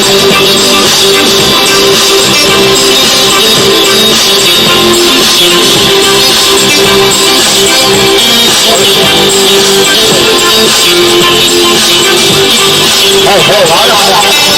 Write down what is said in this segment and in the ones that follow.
Oh, oh, oh, oh, oh.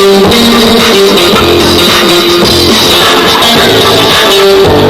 Thank you.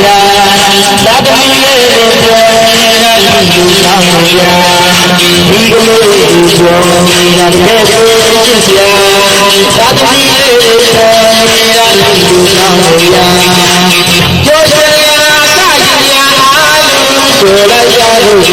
Yeah. 就像我家，一个没有主角，让你开始吵架。家的地位在，让你就像我家。我家大家都来家住家。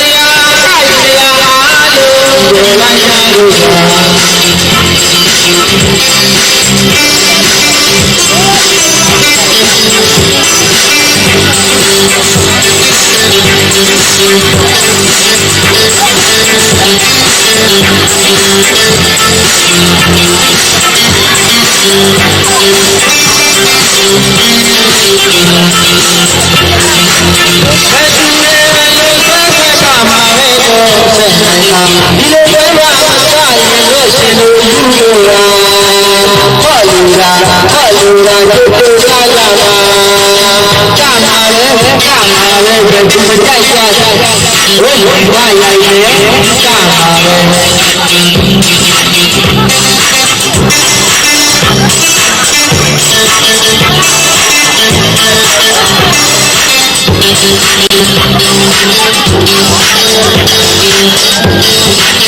Thank you. Palura, palura, kutura lama. Kamare, kamare, kutura kaisa. Oye, vaya ye, kamare. Thank you.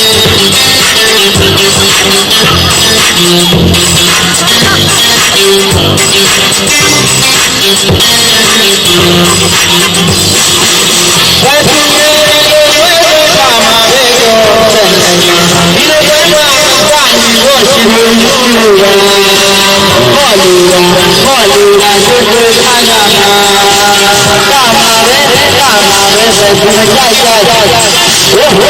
Kọ́ọ̀lù wa, kọ́ọ̀lù wa, gbogbo kájàmá, káàmà rẹ̀. Yeah.